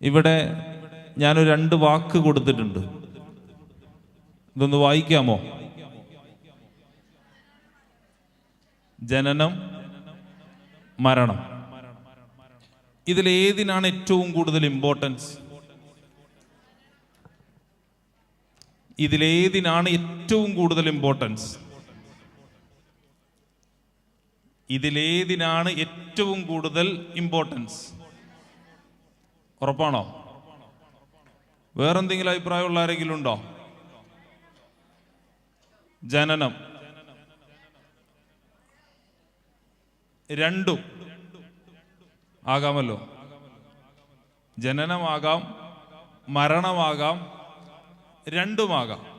ഇവിടെ ഞാനൊരു രണ്ട് വാക്ക് കൊടുത്തിട്ടുണ്ട്. ഇതൊന്ന് വായിക്കാമോ? ജനനം മരണം. ഇതിലേതിനാണ് ഏറ്റവും കൂടുതൽ ഇമ്പോർട്ടൻസ് ഇതിലേതിനാണ് ഏറ്റവും കൂടുതൽ ഇമ്പോർട്ടൻസ് ഇതിലേതിനാണ് ഏറ്റവും കൂടുതൽ ഇമ്പോർട്ടൻസ് ഉറപ്പാണോ? വേറെന്തെങ്കിലും അഭിപ്രായമുള്ള ആരെങ്കിലും ഉണ്ടോ? ജനനം. രണ്ടും ആകാമല്ലോ. ജനനമാകാം മരണമാകാം രണ്ടുമാകാം.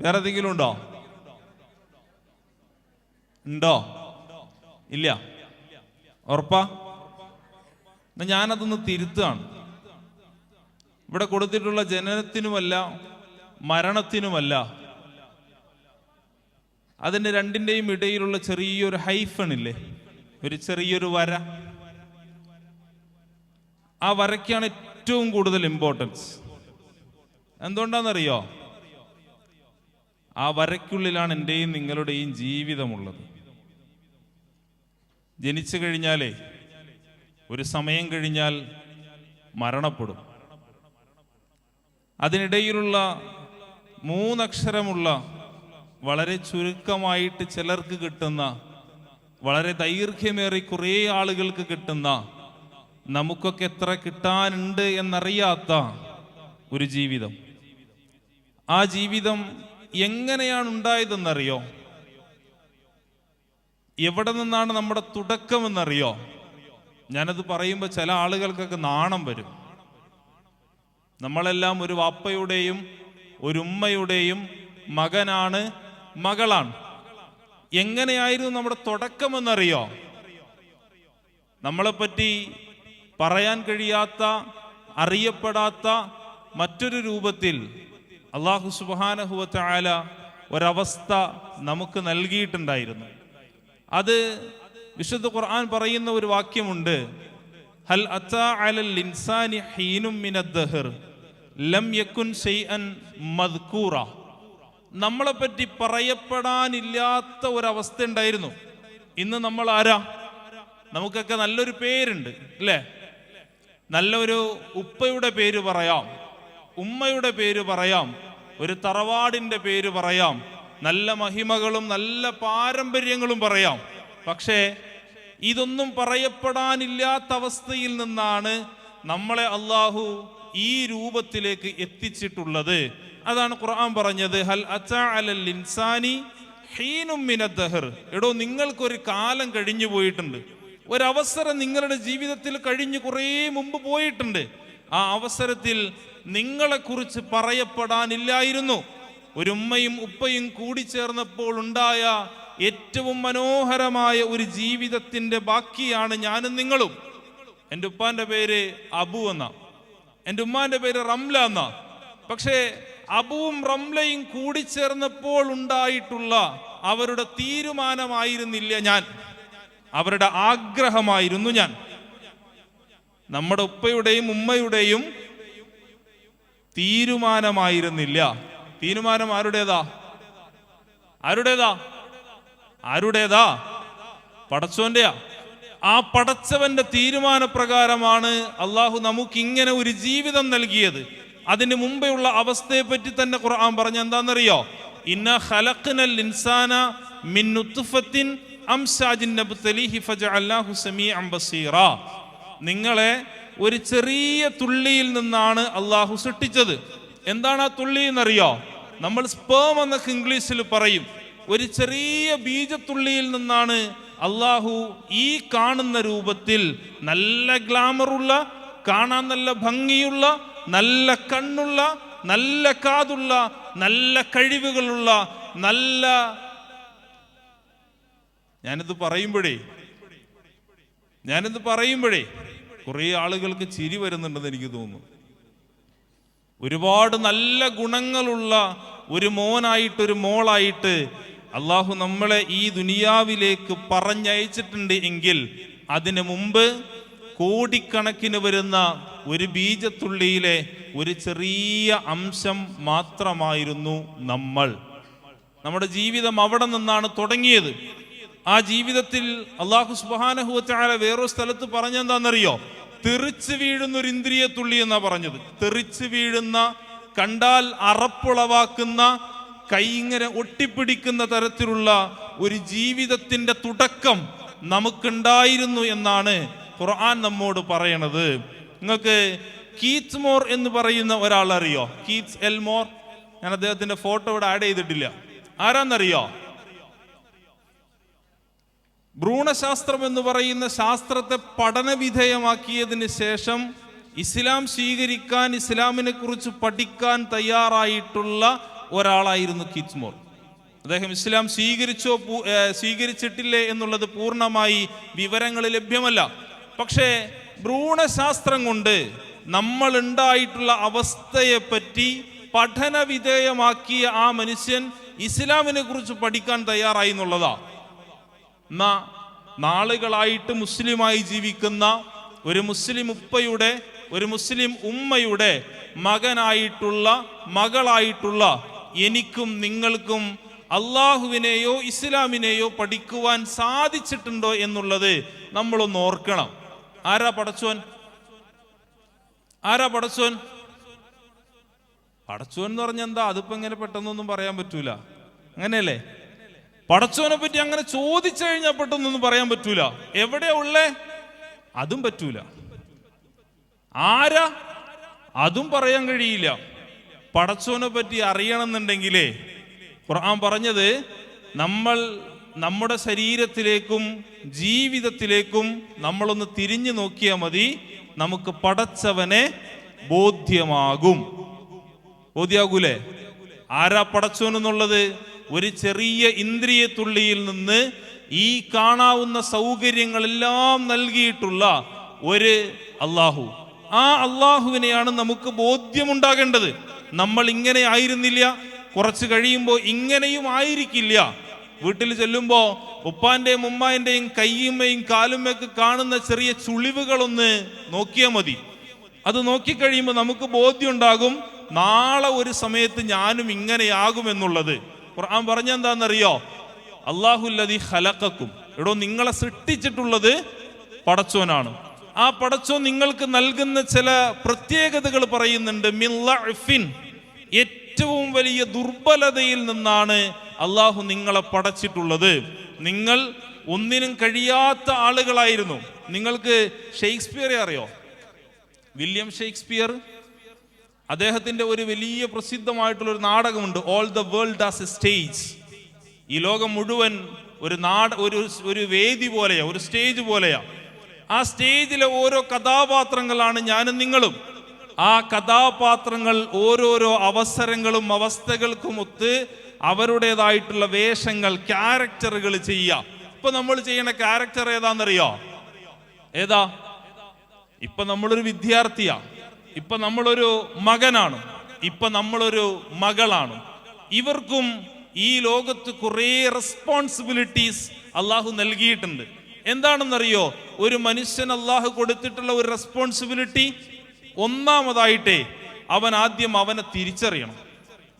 വേറെ എന്തെങ്കിലും ഉണ്ടോ? ഉണ്ടോ? ഇല്ല. ഉറപ്പാ? ഞാനതൊന്ന് തിരുത്താണ് ഇവിടെ കൊടുത്തിട്ടുള്ള ജനനത്തിനുമല്ല മരണത്തിനുമല്ല അതിന്റെ രണ്ടിന്റെയും ഇടയിലുള്ള ചെറിയൊരു ഹൈഫൺ ഇല്ലേ ഒരു ചെറിയൊരു വര. ആ വരയ്ക്കാണ് ഏറ്റവും കൂടുതൽ ഇമ്പോർട്ടൻസ് എന്തുകൊണ്ടാണെന്നറിയോ? ആ വരയ്ക്കുള്ളിലാണ് എന്റെയും നിങ്ങളുടെയും ജീവിതമുള്ളത്. ജനിച്ചു കഴിഞ്ഞാലേ ഒരു സമയം കഴിഞ്ഞാൽ മരണപ്പെടും. അതിനിടയിലുള്ള മൂന്നക്ഷരമുള്ള വളരെ ചുരുക്കമായിട്ട് ചിലർക്ക് കിട്ടുന്ന വളരെ ദൈർഘ്യമേറി കുറേ ആളുകൾക്ക് കിട്ടുന്ന നമുക്കൊക്കെ എത്ര കിട്ടാനുണ്ട് എന്നറിയാത്ത ഒരു ജീവിതം. ആ ജീവിതം എങ്ങനെയാണ് ഉണ്ടായതെന്നറിയോ? എവിടെ നിന്നാണ് നമ്മുടെ തുടക്കം തുടക്കമെന്നറിയോ? ഞാനത് പറയുമ്പോൾ ചില ആളുകൾക്കൊക്കെ നാണം വരും. നമ്മളെല്ലാം ഒരു വാപ്പയുടെയും ഒരു ഉമ്മയുടെയും മകനാണ് മകളാണ്. എങ്ങനെയായിരുന്നു നമ്മുടെ തുടക്കം എന്നറിയോ നമ്മളെ പറ്റി പറയാൻ കഴിയാത്ത അറിയപ്പെടാത്ത മറ്റൊരു രൂപത്തിൽ അള്ളാഹു സുബാനഹുവല ഒരവസ്ഥ നമുക്ക് നൽകിയിട്ടുണ്ടായിരുന്നു. അത് വിശുദ്ധ ഖുർആൻ പറയുന്ന ഒരു വാക്യമുണ്ട്. ഹൽ ഇൻസാനി ലം മദ്കൂറ. നമ്മളെപ്പറ്റി പറയപ്പെടാനില്ലാത്ത ഒരവസ്ഥ ഉണ്ടായിരുന്നു. ഇന്ന് നമ്മൾ ആരാ? നമുക്കൊക്കെ നല്ലൊരു പേരുണ്ട് അല്ലേ? നല്ലൊരു ഉപ്പയുടെ പേര് പറയാം ഉമ്മയുടെ പേര് പറയാം ഒരു തറവാടിന്റെ പേര് പറയാം നല്ല മഹിമകളും നല്ല പാരമ്പര്യങ്ങളും പറയാം. പക്ഷേ ഇതൊന്നും പറയപ്പെടാനില്ലാത്ത അവസ്ഥയിൽ നിന്നാണ് നമ്മളെ അള്ളാഹു ഈ രൂപത്തിലേക്ക് എത്തിച്ചിട്ടുള്ളത്. അതാണ് ഖുർആൻ പറഞ്ഞത് ഹൽ ഇൻസാനി എടോ നിങ്ങൾക്കൊരു കാലം കഴിഞ്ഞു പോയിട്ടുണ്ട്. ഒരവസരം നിങ്ങളുടെ ജീവിതത്തിൽ കഴിഞ്ഞു കുറേ മുമ്പ് പോയിട്ടുണ്ട്. ആ അവസരത്തിൽ നിങ്ങളെക്കുറിച്ച് പറയപ്പെടാനില്ലായിരുന്നു. ഒരു ഉമ്മയും ഉപ്പയും കൂടിച്ചേർന്നപ്പോൾ ഉണ്ടായ ഏറ്റവും മനോഹരമായ ഒരു ജീവിതത്തിന്റെ ബാക്കിയാണ് ഞാനും നിങ്ങളും. എന്റെ ഉപ്പാന്റെ പേര് അബു എന്ന. എന്റെ ഉമ്മാന്റെ പേര് റംല എന്ന. പക്ഷേ അബുവും റംലയും കൂടിച്ചേർന്നപ്പോൾ ഉണ്ടായിട്ടുള്ള അവരുടെ തീരുമാനമായിരുന്നില്ല ഞാൻ. അവരുടെ ആഗ്രഹമായിരുന്നു ഞാൻ. നമ്മുടെ ഉപ്പയുടെയും ഉമ്മയുടെയും തീരുമാനമായിരുന്നില്ല. തീരുമാനം ആരുടേതാ? ആരുടേതാ? ആരുടേതാ? പടച്ചോന്റെയാ ആ പടച്ചവന്റെ തീരുമാനപ്രകാരമാണ് അള്ളാഹു നമുക്ക് ഇങ്ങനെ ഒരു ജീവിതം നൽകിയത്. അതിന് മുമ്പെയുള്ള അവസ്ഥയെ പറ്റി തന്നെ ഖുർആൻ പറഞ്ഞ എന്താണെന്നറിയോ? ഇന്ന ഖലഖ്നൽ ഇൻസാന മിൻ നുത്ഫത്തിൻ അംസാജിൻ നബ്തലിഹി ഫജഅൽനാഹു സമീഅൻ ബസീറ. നിങ്ങളെ ഒരു ചെറിയ തുള്ളിയിൽ നിന്നാണ് അള്ളാഹു സൃഷ്ടിച്ചത്. എന്താണ് ആ തുള്ളി എന്നറിയോ? നമ്മൾ സ്പേം എന്നൊക്കെ ഇംഗ്ലീഷിൽ പറയും. ഒരു ചെറിയ ബീജത്തുള്ളിയിൽ നിന്നാണ് അള്ളാഹു ഈ കാണുന്ന രൂപത്തിൽ നല്ല ഗ്ലാമറുള്ള കാണാൻ നല്ല ഭംഗിയുള്ള നല്ല കണ്ണുള്ള നല്ല കാതുള്ള നല്ല കഴിവുകളുള്ള നല്ല ഞാനിത് പറയുമ്പോഴേ ഞാനിത് പറയുമ്പോഴേ കുറേ ആളുകൾക്ക് ചിരി വരുന്നുണ്ടെന്ന് എനിക്ക് തോന്നുന്നു. ഒരുപാട് നല്ല ഗുണങ്ങളുള്ള ഒരു മോനായിട്ട് ഒരു മോളായിട്ട് അള്ളാഹു നമ്മളെ ഈ ദുനിയാവിലേക്ക് പറഞ്ഞയച്ചിട്ടുണ്ട് എങ്കിൽ അതിനു മുമ്പ് കോടിക്കണക്കിന് വരുന്ന ഒരു ബീജത്തുള്ളിയിലെ ഒരു ചെറിയ അംശം മാത്രമായിരുന്നു നമ്മൾ. നമ്മുടെ ജീവിതം അവിടെ നിന്നാണ് തുടങ്ങിയത്. ആ ജീവിതത്തിൽ അള്ളാഹു സുബാനഹുവറ്റാല വേറൊരു സ്ഥലത്ത് പറഞ്ഞെന്താണെന്നറിയോ തെറിച്ച് വീഴുന്ന ഒരു ഇന്ദ്രിയ തുള്ളി എന്നാ പറഞ്ഞത്. തെറിച്ച് വീഴുന്ന കണ്ടാൽ അറപ്പുളവാക്കുന്ന കൈ ഇങ്ങനെ ഒട്ടിപ്പിടിക്കുന്ന തരത്തിലുള്ള ഒരു ജീവിതത്തിന്റെ തുടക്കം നമുക്കുണ്ടായിരുന്നു എന്നാണ് ഖുർആൻ നമ്മോട് പറയണത്. നിങ്ങൾക്ക് കീറ്റ്സ് മോർ എന്ന് പറയുന്ന ഒരാൾ അറിയോ കീറ്റ്സ് എൽമോർ ഞാൻ അദ്ദേഹത്തിന്റെ ഫോട്ടോ ഇവിടെ ആഡ് ചെയ്തിട്ടില്ല. ആരാന്നറിയോ? ഭ്രൂണശാസ്ത്രം എന്ന് പറയുന്ന ശാസ്ത്രത്തെ പഠനവിധേയമാക്കിയതിന് ശേഷം ഇസ്ലാം സ്വീകരിക്കാൻ ഇസ്ലാമിനെ കുറിച്ച് പഠിക്കാൻ തയ്യാറായിട്ടുള്ള ഒരാളായിരുന്നു കിറ്റ്മോർ അദ്ദേഹം ഇസ്ലാം സ്വീകരിച്ചോ സ്വീകരിച്ചിട്ടില്ലേ എന്നുള്ളത് പൂർണമായി വിവരങ്ങൾ ലഭ്യമല്ല. പക്ഷേ ഭ്രൂണശാസ്ത്രം കൊണ്ട് നമ്മൾ ഉണ്ടായിട്ടുള്ള അവസ്ഥയെപ്പറ്റി പഠനവിധേയമാക്കിയ പഠന ആ മനുഷ്യൻ ഇസ്ലാമിനെ കുറിച്ച് പഠിക്കാൻ തയ്യാറായി എന്നുള്ളതാ. എന്നാ നാളുകളായിട്ട് മുസ്ലിമായി ജീവിക്കുന്ന ഒരു മുസ്ലിം ഉപ്പയുടെ ഒരു മുസ്ലിം ഉമ്മയുടെ മകനായിട്ടുള്ള മകളായിട്ടുള്ള എനിക്കും നിങ്ങൾക്കും അള്ളാഹുവിനെയോ ഇസ്ലാമിനെയോ പഠിക്കുവാൻ സാധിച്ചിട്ടുണ്ടോ എന്നുള്ളത് നമ്മളൊന്ന് ഓർക്കണം. ആരാ പടച്ചോൻ? ആരാ പടച്ചോൻ? പടച്ചോൻ എന്ന് പറഞ്ഞെന്താ അതിപ്പോ ഇങ്ങനെ പെട്ടെന്നൊന്നും പറയാൻ പറ്റൂല. അങ്ങനെയല്ലേ? പടച്ചോനെ പറ്റി അങ്ങനെ ചോദിച്ചു കഴിഞ്ഞാൽ പെട്ടെന്നൊന്നും പറയാൻ പറ്റൂല. എവിടെയാ ഉള്ളേ? അതും പറ്റൂല. ആരാ? അതും പറയാൻ കഴിയില്ല. പടച്ചവനെ പറ്റി അറിയണമെന്നുണ്ടെങ്കിലേ ഖുർആൻ പറഞ്ഞത് നമ്മൾ നമ്മുടെ ശരീരത്തിലേക്കും ജീവിതത്തിലേക്കും നമ്മളൊന്ന് തിരിഞ്ഞു നോക്കിയാൽ മതി നമുക്ക് പടച്ചവനെ ബോധ്യമാകും. ബോധ്യാകൂലേ? ആരാ പടച്ചോനെന്നുള്ളത് ഒരു ചെറിയ ഇന്ദ്രിയ തുള്ളിയിൽ നിന്ന് ഈ കാണാവുന്ന സൗകര്യങ്ങളെല്ലാം നൽകിയിട്ടുള്ള ഒരു അള്ളാഹു. ആ അള്ളാഹുവിനെയാണ് നമുക്ക് ബോധ്യമുണ്ടാകേണ്ടത്. നമ്മൾ ഇങ്ങനെ ആയിരുന്നില്ല. കുറച്ച് കഴിയുമ്പോൾ ഇങ്ങനെയും ആയിരിക്കില്ല. വീട്ടിൽ ചെല്ലുമ്പോൾ ഉപ്പാന്റെയും ഉമ്മാന്റെയും കയ്യുമ്മയും കാലുമ്മയൊക്കെ കാണുന്ന ചെറിയ ചുളിവുകളൊന്ന് നോക്കിയാൽ മതി. അത് നോക്കിക്കഴിയുമ്പോൾ നമുക്ക് ബോധ്യമുണ്ടാകും നാളെ ഒരു സമയത്ത് ഞാനും ഇങ്ങനെയാകുമെന്നുള്ളത്. ഖുർആൻ പറഞ്ഞെന്താണെന്നറിയോ അള്ളാഹുല്ലതി ഹലക്കും എടോ നിങ്ങളെ സൃഷ്ടിച്ചിട്ടുള്ളത് പടച്ചോനാണ്. ആ പടച്ചോൻ നിങ്ങൾക്ക് നൽകുന്ന ചില പ്രത്യേകതകൾ പറയുന്നുണ്ട്. മില്ലഅഫിൻ. ഏറ്റവും വലിയ ദുർബലതയിൽ നിന്നാണ് അള്ളാഹു നിങ്ങളെ പടച്ചിട്ടുള്ളത്. നിങ്ങൾ ഒന്നിനും കഴിയാത്ത ആളുകളായിരുന്നു. നിങ്ങൾക്ക് ഷേക്സ്പിയറെ അറിയോ? William Shakespeare? അദ്ദേഹത്തിന്റെ ഒരു വലിയ പ്രസിദ്ധമായിട്ടുള്ള ഒരു നാടകമുണ്ട് all the world as a stage ഈ ലോകം മുഴുവൻ ഒരു നാട ഒരു ഒരു വേദി പോലെയാ ഒരു സ്റ്റേജ് പോലെയാ. ആ സ്റ്റേജിലെ ഓരോ കഥാപാത്രങ്ങളാണ് ഞാനും നിങ്ങളും. ആ കഥാപാത്രങ്ങൾ ഓരോരോ അവസരങ്ങളും അവസ്ഥകൾക്കും ഒത്ത് അവരുടേതായിട്ടുള്ള വേഷങ്ങൾ ക്യാരക്ടറുകൾ ചെയ്യുക. ഇപ്പൊ നമ്മൾ ചെയ്യണ ക്യാരക്ടർ ഏതാണെന്നറിയോ ഏതാ? ഇപ്പൊ നമ്മളൊരു വിദ്യാർത്ഥിയാ. ഇപ്പൊ നമ്മളൊരു മകനാണ്. ഇപ്പൊ നമ്മളൊരു മകളാണ്. ഇവർക്കും ഈ ലോകത്ത് കുറേ റെസ്പോൺസിബിലിറ്റീസ് അള്ളാഹു നൽകിയിട്ടുണ്ട്. എന്താണെന്നറിയോ? ഒരു മനുഷ്യൻ അള്ളാഹു കൊടുത്തിട്ടുള്ള ഒരു റെസ്പോൺസിബിലിറ്റി ഒന്നാമതായിട്ടേ അവൻ ആദ്യം അവനെ തിരിച്ചറിയണം.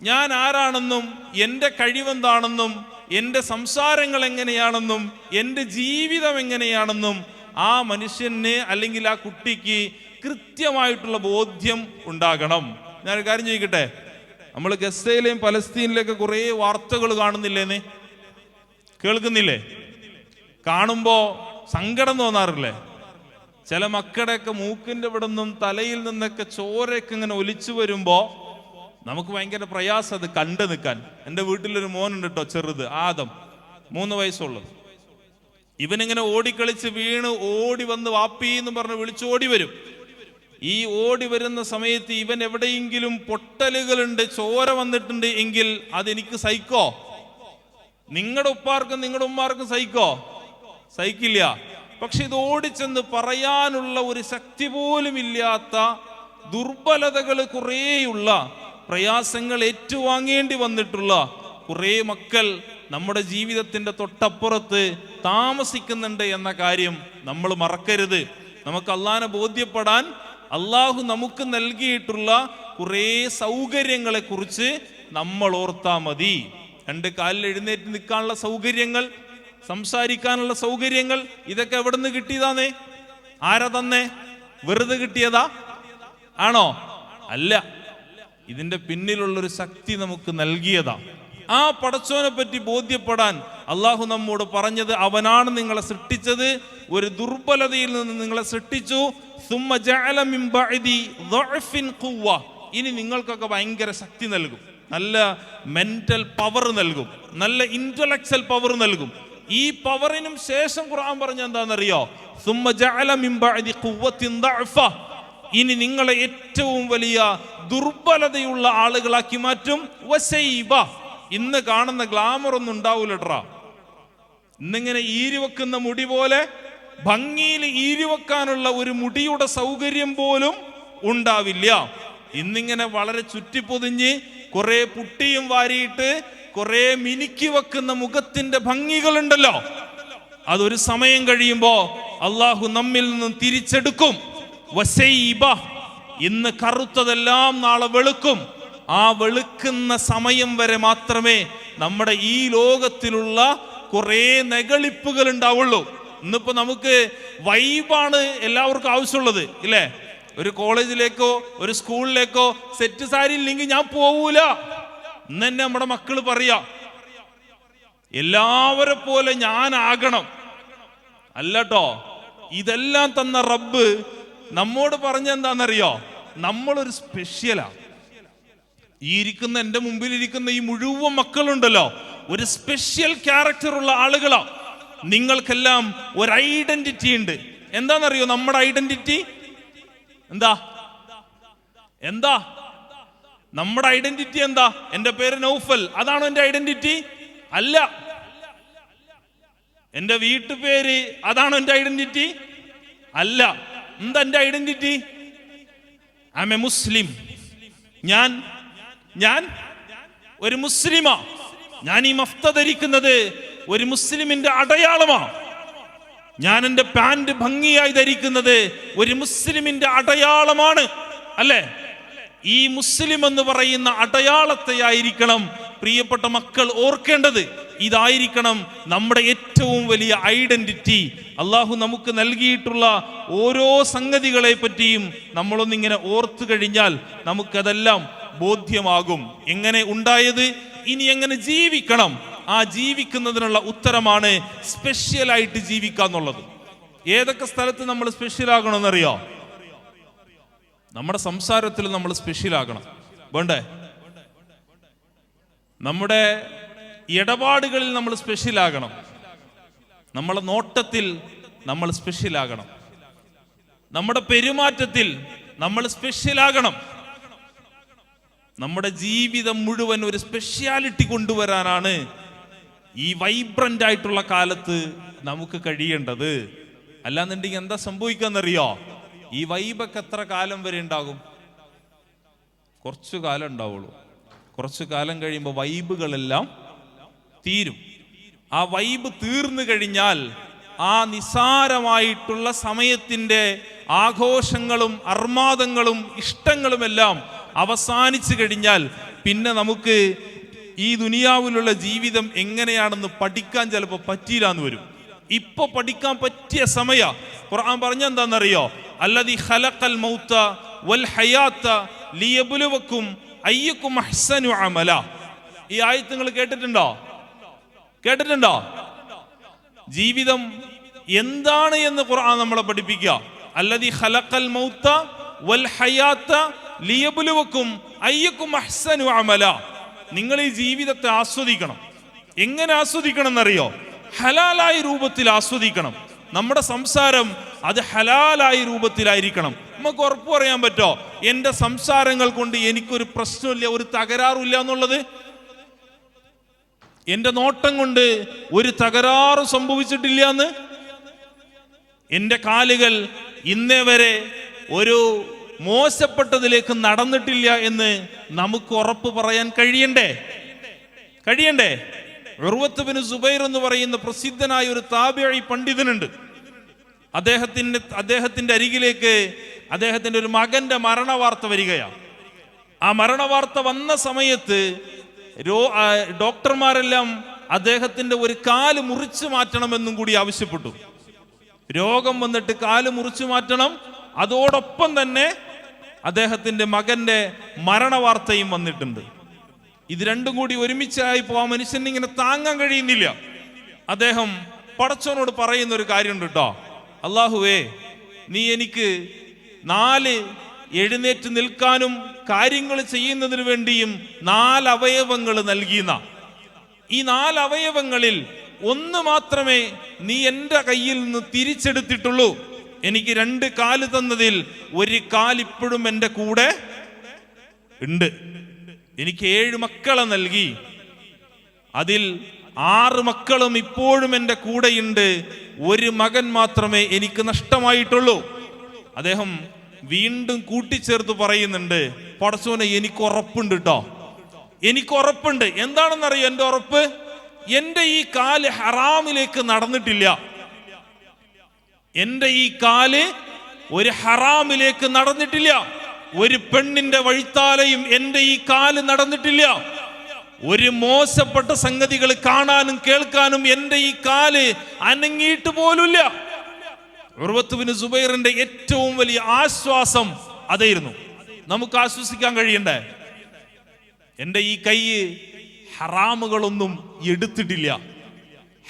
ഞാൻ ആരാണെന്നും എന്റെ കഴിവെന്താണെന്നും എന്റെ സംസാരങ്ങൾ എങ്ങനെയാണെന്നും എന്റെ ജീവിതം എങ്ങനെയാണെന്നും ആ മനുഷ്യനെ അല്ലെങ്കിൽ ആ കുട്ടിക്ക് കൃത്യമായിട്ടുള്ള ബോധ്യം ഉണ്ടാകണം. ഞാനൊരു കാര്യം ചോദിക്കട്ടെ? നമ്മൾ ഗസയിലെയും പലസ്തീനിലെയൊക്കെ കുറേ വാർത്തകൾ കാണുന്നില്ലേന്ന്? കേൾക്കുന്നില്ലേ? കാണുമ്പോ സങ്കടം തോന്നാറില്ലേ? ചില മക്കളുടെയൊക്കെ മൂക്കിന്റെ ഇവിടെ നിന്നും തലയിൽ നിന്നൊക്കെ ചോരയൊക്കെ ഇങ്ങനെ ഒലിച്ചു വരുമ്പോ നമുക്ക് ഭയങ്കര പ്രയാസം അത് കണ്ടു നിൽക്കാൻ. എന്റെ വീട്ടിലൊരു മോനുണ്ട് കേട്ടോ ചെറുത് ആദം. മൂന്ന് വയസ്സുള്ളത് ഇവനിങ്ങനെ ഓടിക്കളിച്ച് വീണ് ഓടി വന്ന് വാപ്പി എന്ന് പറഞ്ഞ് വിളിച്ചോടി വരും. ഈ ഓടി വരുന്ന സമയത്ത് ഇവൻ എവിടെയെങ്കിലും പൊട്ടലുകളുണ്ട് ചോര വന്നിട്ടുണ്ട് എങ്കിൽ അതെനിക്ക് സഹിക്കോ? നിങ്ങളുടെ ഉപ്പാർക്കും നിങ്ങളുടെ ഉമ്മാർക്കും സഹിക്കോ? സഹിക്കില്ല. പക്ഷെ ഇത് ഓടിച്ചെന്ന് പറയാനുള്ള ഒരു ശക്തി പോലും ഇല്ലാത്ത ദുർബലതകൾ കുറേയുള്ള പ്രയാസങ്ങൾ ഏറ്റുവാങ്ങേണ്ടി വന്നിട്ടുള്ള കുറേ മക്കൾ നമ്മുടെ ജീവിതത്തിന്റെ തൊട്ടപ്പുറത്ത് താമസിക്കുന്നുണ്ട് എന്ന കാര്യം നമ്മൾ മറക്കരുത്. നമുക്ക് അള്ളാനെ ബോധ്യപ്പെടാൻ അള്ളാഹു നമുക്ക് നൽകിയിട്ടുള്ള കുറേ സൗകര്യങ്ങളെ കുറിച്ച് നമ്മൾ ഓർത്താ മതി. രണ്ട് കാലിൽ എഴുന്നേറ്റ് നിൽക്കാനുള്ള സൗകര്യങ്ങൾ സംസാരിക്കാനുള്ള സൗകര്യങ്ങൾ ഇതൊക്കെ എവിടെ നിന്ന് കിട്ടിയതാന്നേ? ആരാ തന്നെ? വെറുതെ കിട്ടിയതാ? ആണോ? അല്ല. ഇതിന്റെ പിന്നിലുള്ള ഒരു ശക്തി നമുക്ക് നൽകിയതാ. ആ പടച്ചോനെ പറ്റി ബോധ്യപ്പെടാൻ അള്ളാഹു നമ്മോട് പറഞ്ഞത് അവനാണ് നിങ്ങളെ സൃഷ്ടിച്ചത്. ഒരു ദുർബലതയിൽ നിന്ന് നിങ്ങളെ സൃഷ്ടിച്ചു. ഇനി നിങ്ങൾക്കൊക്കെ ഭയങ്കര ശക്തി നൽകും. നല്ല മെന്റൽ പവർ നൽകും. നല്ല ഇന്റലക്ച്വൽ പവർ നൽകും. ഈ പവറിനും ശേഷം ഖുർആൻ പറഞ്ഞ എന്താണെന്നറിയോ? ഇനി നിങ്ങളെ ഏറ്റവും വലിയ ദുർബലതയുള്ള ആളുകളാക്കി മാറ്റും. ഇന്ന് കാണുന്ന ഗ്ലാമർ ഒന്നും ഉണ്ടാവൂലട്രാ. ഇന്നിങ്ങനെ ഈരിവെക്കുന്ന മുടി പോലെ ഭംഗിയിൽ ഈരിവെക്കാനുള്ള ഒരു മുടിയുടെ സൗകര്യം പോലും ഉണ്ടാവില്ല. ഇന്നിങ്ങനെ വളരെ ചുറ്റിപ്പൊതിഞ്ഞ് കുറെ പുട്ടിയും വാരിയിട്ട് കുറെ മിനുക്കി വെക്കുന്ന മുഖത്തിന്റെ ഭംഗികളുണ്ടല്ലോ. അതൊരു സമയം കഴിയുമ്പോ അള്ളാഹു നമ്മിൽ നിന്ന് തിരിച്ചെടുക്കും. ഇന്ന് കറുത്തതെല്ലാം നാളെ വെളുക്കും. ആ വെളുക്കുന്ന സമയം വരെ മാത്രമേ നമ്മുടെ ഈ ലോകത്തിലുള്ള കുറേ നെകളിപ്പുകൾ ഉണ്ടാവുള്ളൂ ഇന്നിപ്പോ നമുക്ക് വൈബാണ് എല്ലാവർക്കും ആവശ്യമുള്ളത് ഇല്ലേ? ഒരു കോളേജിലേക്കോ ഒരു സ്കൂളിലേക്കോ സെറ്റ് സാരി ഇല്ലെങ്കിൽ ഞാൻ പോവൂല. ഇന്ന് തന്നെ നമ്മുടെ മക്കൾ പറയാ എല്ലാവരെ പോലെ ഞാനാകണം. അല്ലട്ടോ ഇതെല്ലാം തന്ന റബ്ബ് നമ്മോട് പറഞ്ഞ എന്താണെന്നറിയോ നമ്മളൊരു സ്പെഷ്യലാ ഈ ഇരിക്കുന്ന എന്റെ മുമ്പിൽ ഇരിക്കുന്ന ഈ മുഴുവൻ മക്കളുണ്ടല്ലോ. ഒരു സ്പെഷ്യൽ ക്യാരക്ടർ ഉള്ള ആളുകളാ. നിങ്ങൾക്കെല്ലാം ഒരു ഐഡന്റിറ്റി ഉണ്ട്. എന്താണെന്നറിയോ നമ്മുടെ ഐഡന്റിറ്റി എന്താ? എന്താ? നമ്മുടെ ഐഡന്റിറ്റി എന്താ? എന്റെ പേര് നൗഫൽ. അതാണോ എന്റെ ഐഡന്റിറ്റി അല്ല. എന്റെ വീട്ടുപേര് അതാണോ എന്റെ ഐഡന്റിറ്റി അല്ല. എന്താ എന്റെ ഐഡന്റിറ്റി ഐ എ മുസ്ലിം ഞാൻ ഞാൻ ഒരു മുസ്ലിമാ. ഞാൻ ഈ മഫ്ത ധരിക്കുന്നത് ഒരു മുസ്ലിമിന്റെ അടയാളമാ ഞാൻ എന്റെ പാന്റ് ഭംഗിയായി ധരിക്കുന്നത് ഒരു മുസ്ലിമിന്റെ അടയാളമാണ്. അല്ലേ? ഈ മുസ്ലിം എന്ന് പറയുന്ന അടയാളത്തെ ആയിരിക്കണം പ്രിയപ്പെട്ട മക്കൾ ഓർക്കേണ്ടത്. ഇതായിരിക്കണം നമ്മുടെ ഏറ്റവും വലിയ ഐഡന്റിറ്റി. അള്ളാഹു നമുക്ക് നൽകിയിട്ടുള്ള ഓരോ സംഗതികളെ പറ്റിയും നമ്മളൊന്നിങ്ങനെ ഓർത്തു കഴിഞ്ഞാൽ നമുക്കതെല്ലാം ബോധ്യമാകും. എങ്ങനെ ഉണ്ടായത്? ഇനി എങ്ങനെ ജീവിക്കണം? ആ ജീവിക്കുന്നതിനുള്ള ഉത്തരമാണ് സ്പെഷ്യലായിട്ട് ജീവിക്കുക എന്നുള്ളത്. ഏതൊക്കെ സ്ഥലത്ത് നമ്മൾ സ്പെഷ്യൽ ആകണമെന്നറിയോ നമ്മുടെ സംസാരത്തിൽ നമ്മൾ സ്പെഷ്യൽ ആകണം വേണ്ടേ? നമ്മുടെ ഇടപാടുകളിൽ നമ്മൾ സ്പെഷ്യൽ ആകണം നമ്മളെ നോട്ടത്തിൽ നമ്മൾ സ്പെഷ്യൽ ആകണം നമ്മുടെ പെരുമാറ്റത്തിൽ നമ്മൾ സ്പെഷ്യൽ ആകണം നമ്മുടെ ജീവിതം മുഴുവൻ ഒരു സ്പെഷ്യാലിറ്റി കൊണ്ടുവരാനാണ് ഈ വൈബ്രന്റ് ആയിട്ടുള്ള കാലത്ത് നമുക്ക് കഴിയേണ്ടത്. അല്ലാന്നുണ്ടെങ്കിൽ എന്താ സംഭവിക്കാന്നറിയോ? ഈ വൈബൊക്കെ എത്ര കാലം വരെ ഉണ്ടാകും? കുറച്ചു കാലം ഉണ്ടാവുള്ളൂ. കുറച്ചു കാലം കഴിയുമ്പോൾ വൈബുകളെല്ലാം തീരും. ആ വൈബ് തീർന്നു കഴിഞ്ഞാൽ ആ നിസാരമായിട്ടുള്ള സമയത്തിന്റെ ആഘോഷങ്ങളും അർമാദങ്ങളും ഇഷ്ടങ്ങളുമെല്ലാം അവസാനിച്ചു കഴിഞ്ഞാൽ പിന്നെ നമുക്ക് ഈ ദുനിയാവിലുള്ള ജീവിതം എങ്ങനെയാണെന്ന് പഠിക്കാൻ ചിലപ്പോൾ പറ്റിയില്ല എന്ന് വരും. ഇപ്പൊ പഠിക്കാൻ പറ്റിയ സമയ. ഖുർആൻ പറഞ്ഞ എന്താണെന്നറിയോ? അല്ലതി ഖലഖൽ മൗത്ത വൽ ഹയാത്ത ലിയബുലുവക്കും അയ്യക്കും അഹ്സനു അമല. ഈ ആയത്ത് നിങ്ങൾ കേട്ടിട്ടുണ്ടോ? കേട്ടിട്ടുണ്ടോ? ജീവിതം എന്താണ് എന്ന് ഖുർആൻ നമ്മളെ പഠിപ്പിക്കുക. അല്ലതി ഖലഖൽ മൗത്ത വൽ ഹയാത്ത ലിയബ്ലുവക്കും അയ്യക്കും അഹ്സനു അമല. നിങ്ങൾ ഈ ജീവിതത്തെ ആസ്വദിക്കണം. എങ്ങനെ ആസ്വദിക്കണം എന്നറിയോ ഹലാലായ രൂപത്തിൽ ആസ്വദിക്കണം. നമ്മുടെ സംസാരം അത് ഹലാലായ രൂപത്തിലായിരിക്കണം. നമുക്ക് ഉറപ്പ് പറയാൻ പറ്റോ? എന്റെ സംസാരങ്ങൾ കൊണ്ട് എനിക്കൊരു പ്രശ്നമില്ല ഒരു തകരാറുമില്ല എന്നുള്ളത്? എന്റെ നോട്ടം കൊണ്ട് ഒരു തകരാറ് സംഭവിച്ചിട്ടില്ല എന്ന്? എന്റെ കാലുകൾ ഇന്നേ വരെ ഒരു മോശപ്പെട്ടതിലേക്ക് നടന്നിട്ടില്ല എന്ന് നമുക്ക് ഉറപ്പ് പറയാൻ കഴിയണ്ടേ? കഴിയണ്ടേ? ഉർവത്ത് ബിൻ സുബൈർ എന്ന് പറയുന്ന പ്രസിദ്ധനായ ഒരു താബിഴി പണ്ഡിതനുണ്ട്. അദ്ദേഹത്തിന്റെ അദ്ദേഹത്തിന്റെ അരികിലേക്ക് അദ്ദേഹത്തിന്റെ ഒരു മകന്റെ മരണവാർത്ത വരികയാണ്. ആ മരണവാർത്ത വന്ന സമയത്ത് രോ ഡോക്ടർമാരെല്ലാം അദ്ദേഹത്തിന്റെ ഒരു കാൽ മുറിച്ചു മാറ്റണമെന്നും കൂടി ആവശ്യപ്പെട്ടു. രോഗം വന്നിട്ട് കാൽ മുറിച്ചു മാറ്റണം. അതോടൊപ്പം തന്നെ അദ്ദേഹത്തിന്റെ മകന്റെ മരണവാർത്തയും വന്നിട്ടുണ്ട്. ഇത് രണ്ടും കൂടി ഒരുമിച്ചായപ്പോ ആ മനുഷ്യന് ഇങ്ങനെ താങ്ങാൻ കഴിയുന്നില്ല. അദ്ദേഹം പടച്ചോനോട് പറയുന്ന ഒരു കാര്യമുണ്ട് കേട്ടോ അള്ളാഹുവേ നീ എനിക്ക് നാല് എഴുന്നേറ്റ് നിൽക്കാനും കാര്യങ്ങൾ ചെയ്യുന്നതിന് വേണ്ടിയും നാല് അവയവങ്ങൾ നൽകിയെന്ന. ഈ നാല് അവയവങ്ങളിൽ ഒന്ന് മാത്രമേ നീ എന്റെ കയ്യിൽ നിന്ന് തിരിച്ചെടുത്തിട്ടുള്ളൂ. എനിക്ക് രണ്ട് കാൽ തന്നതിൽ ഒരു കാലിപ്പോഴും എന്റെ കൂടെ ഉണ്ട്. എനിക്ക് ഏഴ് മക്കളെ നൽകി. അതിൽ ആറ് മക്കളും ഇപ്പോഴും എന്റെ കൂടെയുണ്ട്. ഒരു മകൻ മാത്രമേ എനിക്ക് നഷ്ടമായിട്ടുള്ളൂ. അദ്ദേഹം വീണ്ടും കൂട്ടിച്ചേർത്ത് പറയുന്നുണ്ട് പടച്ചോനെ എനിക്ക് ഉറപ്പുണ്ട് കേട്ടോ എനിക്ക് ഉറപ്പുണ്ട്. എന്താണെന്നറിയോ എന്റെ ഉറപ്പ്? എന്റെ ഈ കാൽ ഹറാമിലേക്ക് നടന്നിട്ടില്ല. എന്റെ ഈ കാൽ ഒരു ഹറാമിലേക്ക് നടന്നിട്ടില്ല. ഒരു പെണ്ണിന്റെ വഴിത്താലയും എന്റെ ഈ കാൽ നടന്നിട്ടില്ല. ഒരു മോശപ്പെട്ട സംഗതികൾ കാണാനും കേൾക്കാനും എന്റെ ഈ കാൽ അനങ്ങിയിട്ട് പോലുമില്ല. ഉറവത്തുവിന് സുബൈറിന്റെ ഏറ്റവും വലിയ ആശ്വാസം അതായിരുന്നു. നമുക്ക് ആശ്വസിക്കാൻ കഴിയണ്ടേ? എന്റെ ഈ കൈ ഹറാമുകളൊന്നും എടുത്തിട്ടില്ല.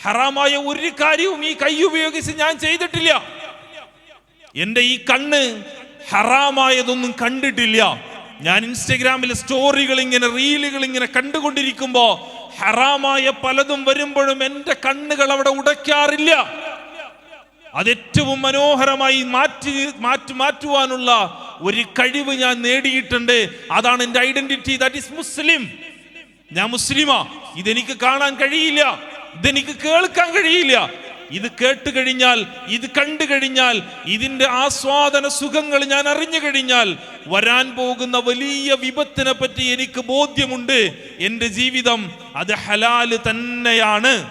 ഹറാമായ ഒരു കാര്യവും ഈ കൈ ഉപയോഗിച്ച് ഞാൻ ചെയ്തിട്ടില്ല. എന്റെ ഈ കണ്ണ് ഹറാമായതൊന്നും കണ്ടിട്ടില്ല. ഞാൻ ഇൻസ്റ്റഗ്രാമിലെ സ്റ്റോറികൾ ഇങ്ങനെ റീലുകൾ ഇങ്ങനെ കണ്ടുകൊണ്ടിരിക്കുമ്പോ ഹറാമായ പലതും വരുമ്പോഴും എന്റെ കണ്ണുകൾ അവിടെ ഉടയ്ക്കാറില്ല. അതേറ്റവും മനോഹരമായി മാറ്റി മാറ്റി മാറ്റുവാനുള്ള ഒരു കഴിവ് ഞാൻ നേടിയിട്ടുണ്ട്. അതാണ് എന്റെ ഐഡന്റിറ്റി ദാറ്റ് ഇസ് മുസ്ലിം. ഞാൻ മുസ്ലിമാ. ഇതെനിക്ക് കാണാൻ കഴിയില്ല. ഇതെനിക്ക് കേൾക്കാൻ കഴിയില്ല. ഇത് കേട്ട് കഴിഞ്ഞാൽ ഇത് കണ്ടു കഴിഞ്ഞാൽ ഇതിന്റെ ആസ്വാദന സുഖങ്ങൾ ഞാൻ അറിഞ്ഞു കഴിഞ്ഞാൽ വരാൻ പോകുന്ന വലിയ വിപത്തിനെ പറ്റി എനിക്ക് ബോധ്യമുണ്ട്. എന്റെ ജീവിതം അത് ഹലാൽ തന്നെയാണ്.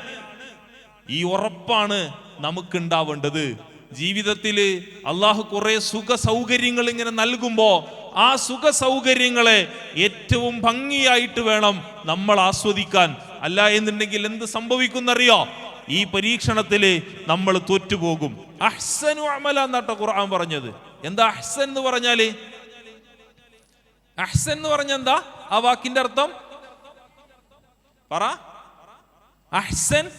ഈ ഉറപ്പാണ് നമുക്കുണ്ടാവേണ്ടത്. ജീവിതത്തിൽ അള്ളാഹു കുറെ സുഖ സൗകര്യങ്ങൾ ഇങ്ങനെ നൽകുമ്പോൾ ആ സുഖ സൗകര്യങ്ങളെ ഏറ്റവും ഭംഗിയായിട്ട് വേണം നമ്മൾ ആസ്വദിക്കാൻ. അല്ല എന്നുണ്ടെങ്കിൽ എന്ത് സംഭവിക്കുന്നറിയോ ഈ പരീക്ഷണത്തിൽ നമ്മൾ തോറ്റുപോകും. അഹ്സനു അമല എന്നാട്ടോ ഖുർആൻ പറഞ്ഞത്. എന്താ അഹ്സൻ എന്ന് പറഞ്ഞാൽ? അഹ്സൻ എന്ന് പറഞ്ഞ എന്താ? ആ വാക്കിന്റെ അർത്ഥം? പറ. അഹ്സൻ.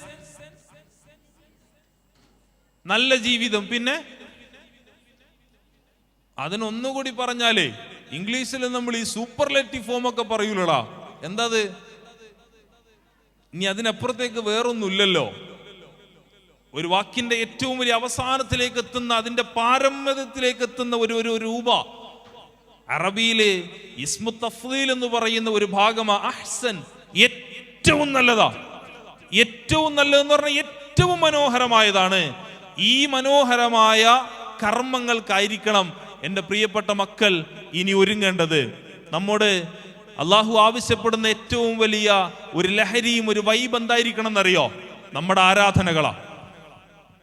നല്ല ജീവിതം. പിന്നെ? അതിനൊന്നുകൂടി പറഞ്ഞാലേ ഇംഗ്ലീഷിൽ നമ്മൾ ഈ സൂപ്പർലെറ്റീവ് ഫോം ഒക്കെ പറയൂലടാ. എന്താ ഇനി അതിനപ്പുറത്തേക്ക് വേറൊന്നുമില്ലല്ലോ. ഒരു വാക്കിന്റെ ഏറ്റവും വലിയ അവസാനത്തിലേക്ക് എത്തുന്ന അതിന്റെ പാരമ്പര്യത്തിലേക്ക് എത്തുന്ന ഒരു ഒരു രൂപ. അറബിയിലെ ഇസ്മു തഫ്ലീൽ എന്ന് പറയുന്ന ഒരു ഭാഗമാ അഹ്സൻ. ഏറ്റവും നല്ലതാ. ഏറ്റവും നല്ലതെന്ന് പറഞ്ഞാൽ ഏറ്റവും മനോഹരമായതാണ്. ഈ മനോഹരമായ കർമ്മങ്ങൾക്കായിരിക്കണം എന്റെ പ്രിയപ്പെട്ട മക്കൾ ഇനി ഒരുങ്ങേണ്ടത്. നമ്മോട് അള്ളാഹു ആവശ്യപ്പെടുന്ന ഏറ്റവും വലിയ ഒരു ലഹരിയും ഒരു വൈബ് എന്തായിരിക്കണം എന്നറിയോ? നമ്മുടെ ആരാധനകളാ.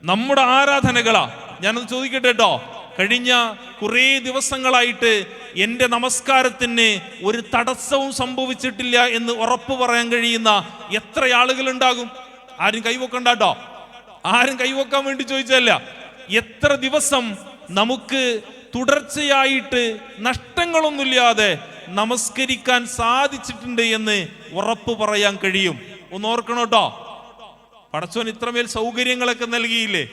നമ്മുടെ ആരാധനകളാ. ഞാനത് ചോദിക്കട്ടെ കേട്ടോ. കഴിഞ്ഞ കുറേ ദിവസങ്ങളായിട്ട് എന്റെ നമസ്കാരത്തിന് ഒരു തടസ്സവും സംഭവിച്ചിട്ടില്ല എന്ന് ഉറപ്പ് പറയാൻ കഴിയുന്ന എത്ര ആളുകൾ ഉണ്ടാകും ആരും കൈവക്കണ്ട കേട്ടോ. ആരും കൈവക്കാൻ വേണ്ടി ചോദിച്ചല്ല എത്ര ദിവസം നമുക്ക് തുടർച്ചയായിട്ട് നഷ്ടങ്ങളൊന്നുമില്ലാതെ നമസ്കരിക്കാൻ സാധിച്ചിട്ടുണ്ട് എന്ന് ഉറപ്പ് പറയാൻ കഴിയും. ഒന്ന് ഓർക്കണം കേട്ടോ. പടച്ചോൻ ഇത്രമേൽ സൗകര്യങ്ങളൊക്കെ നൽകിയില്ലേ?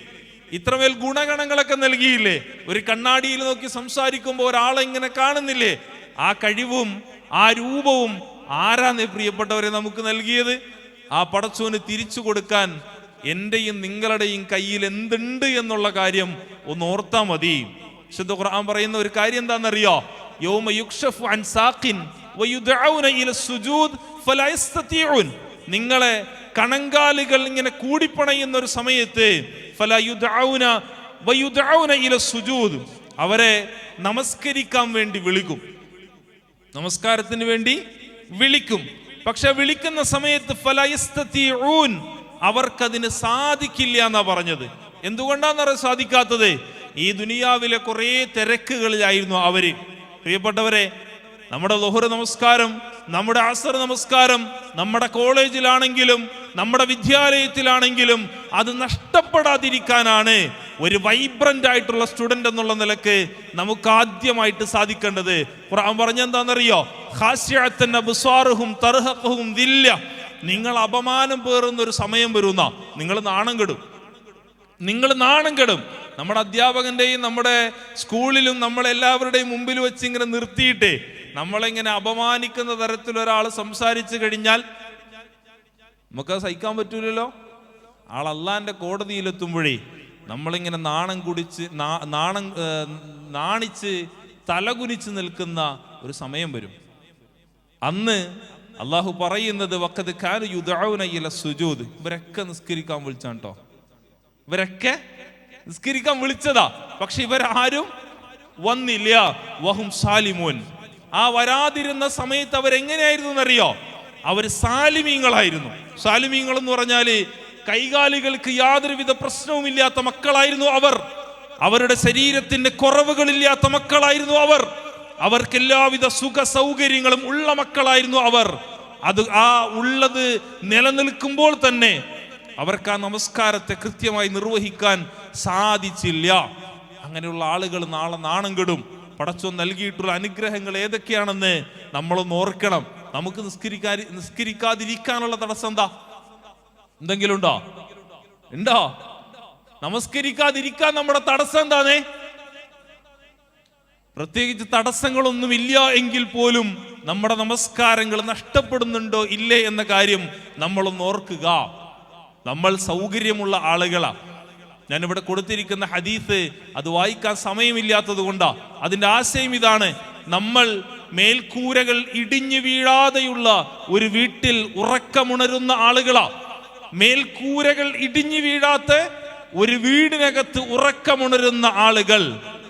ഇത്രമേൽ ഗുണഗണങ്ങളൊക്കെ നൽകിയില്ലേ? ഒരു കണ്ണാടിയിൽ നോക്കി സംസാരിക്കുമ്പോൾ ഒരാളെ ഇങ്ങനെ കാണുന്നില്ലേ? ആ കഴിവും ആ രൂപവും ആരാന്ന് പ്രിയപ്പെട്ടവരെ നമുക്ക് നൽകിയത്? ആ പടച്ചോന് തിരിച്ചു കൊടുക്കാൻ എന്റെയും നിങ്ങളുടെയും കയ്യിൽ എന്തുണ്ട് എന്നുള്ള കാര്യം ഒന്ന് ഓർത്താ മതി. വിശുദ്ധ ഖുർആൻ പറയുന്ന ഒരു കാര്യം എന്താണെന്നറിയോ? യൗമ വയുദഊന ഇല സുജൂദ് നിങ്ങളെ കണങ്കാലുകൾ ഇങ്ങനെ കൂടിപ്പണയുന്ന ഒരു സമയത്ത് വയുദഊന ഇല സുജൂദ്. അവരെ നമസ്കരിക്കാൻ വേണ്ടി വിളിക്കും. നമസ്കാരത്തിന് വേണ്ടി വിളിക്കും. പക്ഷെ വിളിക്കുന്ന സമയത്ത് ഫലയസ്തത്തിഊൻ അവർക്കതിന് സാധിക്കില്ല എന്നാ പറഞ്ഞത്. എന്തുകൊണ്ടാണെന്നറിയാൻ സാധിക്കാത്തത്? ഈ ദുനിയാവിലെ കുറേ തിരക്കുകളിലായിരുന്നു അവർ. പ്രിയപ്പെട്ടവരെ നമ്മുടെ ലൊഹുറ നമസ്കാരം നമ്മുടെ അസർ നമസ്കാരം നമ്മുടെ കോളേജിലാണെങ്കിലും നമ്മുടെ വിദ്യാലയത്തിലാണെങ്കിലും അത് നഷ്ടപ്പെടാതിരിക്കാനാണ് ഒരു വൈബ്രന്റ് ആയിട്ടുള്ള സ്റ്റുഡന്റ് എന്നുള്ള നിലയ്ക്ക് നമുക്ക് ആദ്യമായിട്ട് സാധിക്കേണ്ടത്. ഖുർആൻ പറഞ്ഞെന്താണെന്നറിയോ ഹാസ്യത്തൻ ദില്ല. നിങ്ങൾ അപമാനം പേറുന്ന ഒരു സമയം വരുന്ന. നിങ്ങൾ നാണം കെടും. നിങ്ങൾ നാണം കെടും. നമ്മുടെ അധ്യാപകന്റെയും നമ്മുടെ സ്കൂളിലും നമ്മളെല്ലാവരുടെയും മുമ്പിൽ വെച്ച് ഇങ്ങനെ നിർത്തിയിട്ട് നമ്മളിങ്ങനെ അപമാനിക്കുന്ന തരത്തിൽ ഒരാൾ സംസാരിച്ചു കഴിഞ്ഞാൽ നമുക്ക് സഹിക്കാൻ പറ്റൂലല്ലോ? ആൾ അള്ളാന്റെ കോടതിയിലെത്തുമ്പോഴേ നമ്മളിങ്ങനെ നാണം കുടിച്ച് നാണം നാണിച്ച് തലകുനിച്ച് നിൽക്കുന്ന ഒരു സമയം വരും. അന്ന് അള്ളാഹു പറയുന്നത് വക്കത് കാലു യുദാവുനയില സുജൂദ്. ഇവരൊക്കെ നിസ്കരിക്കാൻ വിളിച്ചാട്ടോ ഇവരൊക്കെ നിസ്കരിക്കാൻ വിളിച്ചതാ. പക്ഷെ ഇവരാരും വന്നില്ല. വഹും സാലിമോൻ. ആ വരാതിരുന്ന സമയത്ത് അവരെങ്ങനെയായിരുന്നു എന്നറിയോ? അവർ സാലിമീങ്ങളായിരുന്നു. സാലിമീങ്ങൾ എന്ന് പറഞ്ഞാൽ കൈകാലികൾക്ക് യാതൊരുവിധ പ്രശ്നവുമില്ലാത്ത മക്കളായിരുന്നു അവർ. അവരുടെ ശരീരത്തിന്റെ കുറവുകളില്ലാത്ത മക്കളായിരുന്നു അവർ. അവർക്ക് എല്ലാവിധ സുഖ സൗകര്യങ്ങളും ഉള്ള മക്കളായിരുന്നു അവർ. അത് ആ ഉള്ളത് നിലനിൽക്കുമ്പോൾ തന്നെ അവർക്ക് ആ നമസ്കാരത്തെ കൃത്യമായി നിർവഹിക്കാൻ സാധിച്ചില്ല. അങ്ങനെയുള്ള ആളുകൾ നാളെ നാണം കെടും. പടച്ചോ നൽകിയിട്ടുള്ള അനുഗ്രഹങ്ങൾ ഏതൊക്കെയാണെന്ന് നമ്മളൊന്ന് ഓർക്കണം. നമുക്ക് നിസ്കരിക്കാ നിസ്കരിക്കാതിരിക്കാനുള്ള തടസ്സം എന്താ? എന്തെങ്കിലും ഉണ്ടോ? ഉണ്ടോ? നമസ്കരിക്കാതിരിക്കാൻ നമ്മുടെ തടസ്സം എന്താണേ പ്രത്യേകിച്ച് തടസ്സങ്ങളൊന്നുമില്ല എങ്കിൽ പോലും നമ്മുടെ നമസ്കാരങ്ങൾ നഷ്ടപ്പെടുന്നുണ്ടോ ഇല്ലേ എന്ന കാര്യം നമ്മളൊന്ന് ഓർക്കുക. നമ്മൾ സൗകര്യമുള്ള ആളുകളാ. ഞാനിവിടെ കൊടുത്തിരിക്കുന്ന ഹദീസ് അത് വായിക്കാൻ സമയമില്ലാത്തത് കൊണ്ടാ. അതിന്റെ ആശയം ഇതാണ് നമ്മൾ മേൽക്കൂരകൾ ഇടിഞ്ഞു വീഴാതെയുള്ള ഒരു വീട്ടിൽ ഉറക്കമുണരുന്ന ആളുകളാ. മേൽക്കൂരകൾ ഇടിഞ്ഞു വീഴാത്ത ഒരു വീടിനകത്ത് ഉറക്കമുണരുന്ന ആളുകൾ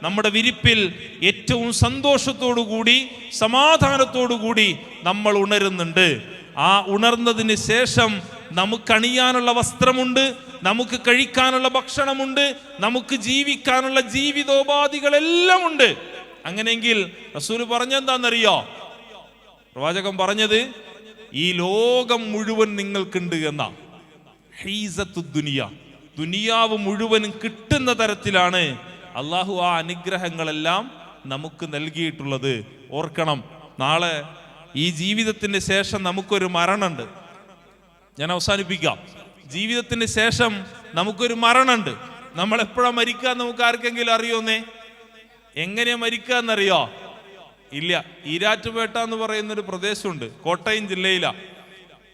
നമ്മുടെ വിരിപ്പിൽ ഏറ്റവും സന്തോഷത്തോടു കൂടി സമാധാനത്തോടു കൂടി നമ്മൾ ഉണരുന്നുണ്ട്. ആ ഉണർന്നതിന് ശേഷം നമുക്കണിയാനുള്ള വസ്ത്രമുണ്ട് നമുക്ക് കഴിക്കാനുള്ള ഭക്ഷണമുണ്ട് നമുക്ക് ജീവിക്കാനുള്ള ജീവിതോപാധികളെല്ലാം ഉണ്ട് അങ്ങനെയെങ്കിൽ റസൂൽ പറഞ്ഞെന്താണെന്നറിയോ പ്രവാചകൻ പറഞ്ഞത് ഈ ലോകം മുഴുവൻ നിങ്ങൾക്കുണ്ട് എന്നാ. ഹീസത്തു ദുനിയ. ദുനിയാവ് മുഴുവനും കിട്ടുന്ന തരത്തിലാണ് അള്ളാഹു ആ അനുഗ്രഹങ്ങളെല്ലാം നമുക്ക് നൽകിയിട്ടുള്ളത്. ഓർക്കണം നാളെ ഈ ജീവിതത്തിന് ശേഷം നമുക്കൊരു മരണമുണ്ട്. ഞാൻ അവസാനിപ്പിക്കാം. ജീവിതത്തിന് ശേഷം നമുക്കൊരു മരണമുണ്ട്. നമ്മൾ എപ്പോഴാ മരിക്കുക നമുക്ക് ആർക്കെങ്കിലും അറിയോന്നേ എങ്ങനെയാ മരിക്കുക എന്നറിയോ? ഇല്ല. ഈരാറ്റുപേട്ട എന്ന് പറയുന്ന ഒരു പ്രദേശമുണ്ട്. കോട്ടയം ജില്ലയിലാ.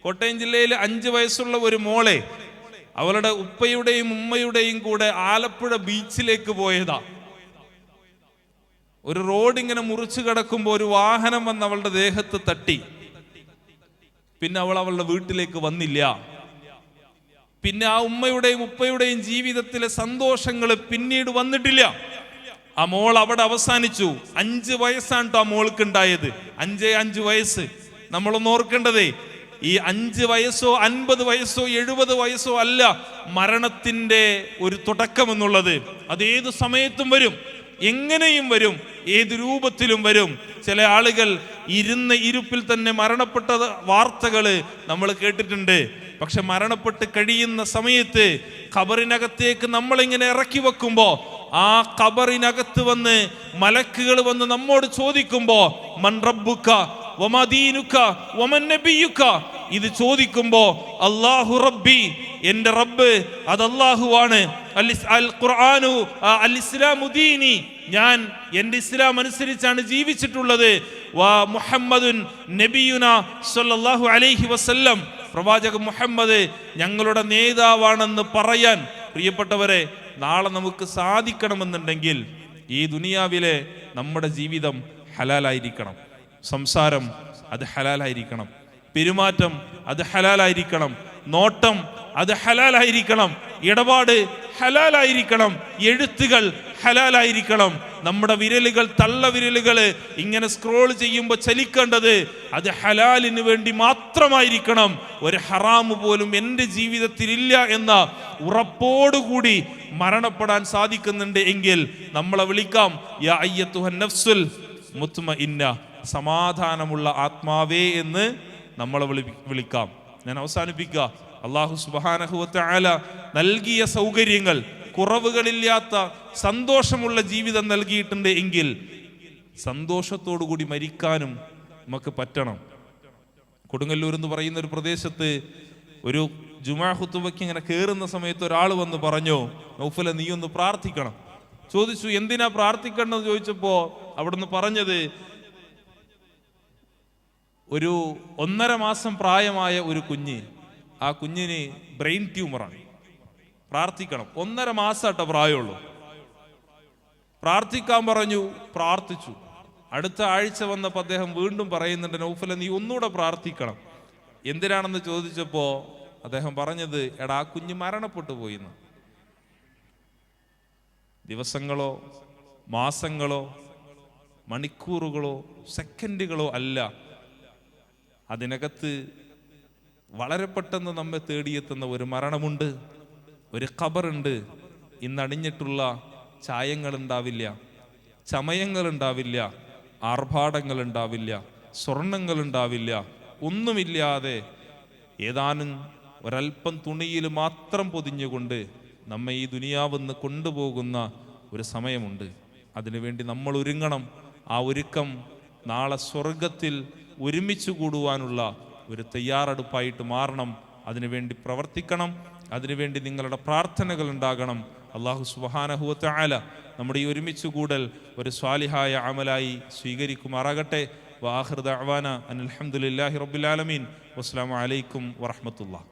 കോട്ടയം ജില്ലയിൽ അഞ്ച് വയസ്സുള്ള ഒരു മോളെ അവളുടെ ഉപ്പയുടെയും ഉമ്മയുടെയും കൂടെ ആലപ്പുഴ ബീച്ചിലേക്ക് പോയതാ. ഒരു റോഡ് ഇങ്ങനെ മുറിച്ചു കിടക്കുമ്പോൾ ഒരു വാഹനം വന്ന് അവളുടെ ദേഹത്ത് തട്ടി. പിന്നെ അവൾ അവളുടെ വീട്ടിലേക്ക് വന്നില്ല. പിന്നെ ആ ഉമ്മയുടെയും ഉപ്പയുടെയും ജീവിതത്തിലെ സന്തോഷങ്ങൾ പിന്നീട് വന്നിട്ടില്ല. ആ മോൾ അവിടെ അവസാനിച്ചു. അഞ്ച് വയസ്സാണ് ആ മോൾക്ക് ഉണ്ടായത് അഞ്ചേ അഞ്ച് വയസ്സ്. നമ്മളൊന്ന് ഓർക്കേണ്ടതേ ഈ അഞ്ച് വയസ്സോ അൻപത് വയസ്സോ എഴുപത് വയസ്സോ അല്ല മരണത്തിന്റെ ഒരു തുടക്കം എന്നുള്ളത് അത് ഏത് സമയത്തും വരും. എങ്ങനെയും വരും. ഏത് രൂപത്തിലും വരും. ചില ആളുകൾ ഇരുന്ന ഇരുപ്പിൽ തന്നെ മരണപ്പെട്ട വാർത്തകൾ നമ്മൾ കേട്ടിട്ടുണ്ട്. പക്ഷെ മരണപ്പെട്ട് കഴിയുന്ന സമയത്ത് ഖബറിനകത്തേക്ക് നമ്മളിങ്ങനെ ഇറക്കി വെക്കുമ്പോൾ ആ ഖബറിനകത്ത് വന്ന് മലക്കുകൾ വന്ന് നമ്മോട് ചോദിക്കുമ്പോൾ മൻ റബ്ബുക്ക വമദീനുക്ക വമൻ നബിയുക്ക ഇത് ചോദിക്കുമ്പോൾ അള്ളാഹു റബ്ബി എന്റെ റബ്ബ് അത് അൽ ഖുർആനു അൽ ഇസ്ലാമു ഞാൻ എന്റെ ഇസ്ലാം അനുസരിച്ചാണ് ജീവിച്ചിട്ടുള്ളത്. വാ മുഹമ്മദുൻ നബിയുന സല്ലല്ലാഹു അലൈഹി വസല്ലം. പ്രവാചക മുഹമ്മദ് ഞങ്ങളുടെ നേതാവാണെന്ന് പറയാൻ പ്രിയപ്പെട്ടവരെ നാളെ നമുക്ക് സാധിക്കണമെന്നുണ്ടെങ്കിൽ ഈ ദുനിയാവിലെ നമ്മുടെ ജീവിതം ഹലാലായിരിക്കണം. സംസാരം അത് ഹലാലായിരിക്കണം. പെരുമാറ്റം അത് ഹലാലായിരിക്കണം. നോട്ടം അത് ഹലാലായിരിക്കണം. ഇടപാട് ഹലാലായിരിക്കണം. എഴുത്തുകൾ ഹലാലായിരിക്കണം. നമ്മുടെ വിരലുകൾ തള്ള വിരലുകൾ ഇങ്ങനെ സ്ക്രോൾ ചെയ്യുമ്പോൾ ചലിക്കേണ്ടത് അത് ഹലാലിന് വേണ്ടി മാത്രമായിരിക്കണം. ഒരു ഹറാമ് പോലും എന്റെ ജീവിതത്തിൽ ഇല്ല എന്ന ഉറപ്പോടുകൂടി മരണപ്പെടാൻ സാധിക്കുന്നുണ്ട് എങ്കിൽ നമ്മളെ വിളിക്കാം. യാ അയ്യത്തുഹൻ നഫ്സുൽ മുത്തുമ ഇന്ന സമാധാനമുള്ള ആത്മാവേ എന്ന് നമ്മളെ വിളി വിളിക്കാം. ഞാൻ അവസാനിപ്പിക്കുക. അള്ളാഹു സുബാനഹുവത്തെ നൽകിയ സൗകര്യങ്ങൾ കുറവുകളില്ലാത്ത സന്തോഷമുള്ള ജീവിതം നൽകിയിട്ടുണ്ട് എങ്കിൽ സന്തോഷത്തോടു കൂടി മരിക്കാനും നമുക്ക് പറ്റണം. കൊടുങ്ങല്ലൂർ എന്ന് പറയുന്ന ഒരു പ്രദേശത്ത് ഒരു ജുമാ ഹുത്തുബയ്ക്ക് ഇങ്ങനെ കയറുന്ന സമയത്ത് ഒരാൾ വന്ന് പറഞ്ഞു നൗഫല നീ ഒന്ന് പ്രാർത്ഥിക്കണം. ചോദിച്ചു എന്തിനാ പ്രാർത്ഥിക്കണമെന്ന് ചോദിച്ചപ്പോ അവിടുന്ന് പറഞ്ഞത് ഒരു ഒന്നര മാസം പ്രായമായ ഒരു കുഞ്ഞ് ആ കുഞ്ഞിന് ബ്രെയിൻ ട്യൂമറാണ്. പ്രാർത്ഥിക്കണം. ഒന്നര മാസമായിട്ട പ്രായമുള്ളൂ. പ്രാർത്ഥിക്കാൻ പറഞ്ഞു പ്രാർത്ഥിച്ചു. അടുത്ത ആഴ്ച വന്നപ്പോൾ അദ്ദേഹം വീണ്ടും പറയുന്നുണ്ട് നൗഫല നീ ഒന്നുകൂടെ പ്രാർത്ഥിക്കണം. എന്തിനാണെന്ന് ചോദിച്ചപ്പോൾ അദ്ദേഹം പറഞ്ഞത് എടാ കുഞ്ഞ് മരണപ്പെട്ടു പോയിന്ന്. ദിവസങ്ങളോ മാസങ്ങളോ മണിക്കൂറുകളോ സെക്കൻഡുകളോ അല്ല. അതിനകത്ത് വളരെ പെട്ടെന്ന് നമ്മെ തേടിയെത്തുന്ന ഒരു മരണമുണ്ട് ഒരു ഖബറുണ്ട്. ഇന്നണിഞ്ഞിട്ടുള്ള ചായങ്ങൾ ഉണ്ടാവില്ല ചമയങ്ങൾ ഉണ്ടാവില്ല ആർഭാടങ്ങൾ ഉണ്ടാവില്ല സ്വർണങ്ങൾ ഉണ്ടാവില്ല ഒന്നുമില്ലാതെ ഏതാനും ഒരൽപ്പം തുണിയിൽ മാത്രം പൊതിഞ്ഞുകൊണ്ട് നമ്മെ ഈ ദുനിയാവെന്ന് കൊണ്ടുപോകുന്ന ഒരു സമയമുണ്ട്. അതിനുവേണ്ടി നമ്മൾ ഒരുങ്ങണം. ആ ഒരുക്കം നാളെ സ്വർഗത്തിൽ ഒരുമിച്ച് കൂടുവാനുള്ള ഒരു തയ്യാറെടുപ്പായിട്ട് മാറണം. അതിനുവേണ്ടി പ്രവർത്തിക്കണം. അതിനുവേണ്ടി നിങ്ങളുടെ പ്രാർത്ഥനകൾ ഉണ്ടാകണം. അള്ളാഹു സുബാനഹുവത്ത ആല നമ്മുടെ ഈ ഒരുമിച്ച് കൂടൽ ഒരു സ്വാലിഹായ അമലായി സ്വീകരിക്കുമാറാകട്ടെ. വാഹൃദ അവാന അനിൽഹമുല്ലാഹി റബുലാലമീൻ വസ്സലാമു അലൈക്കും വറഹമത്തുള്ള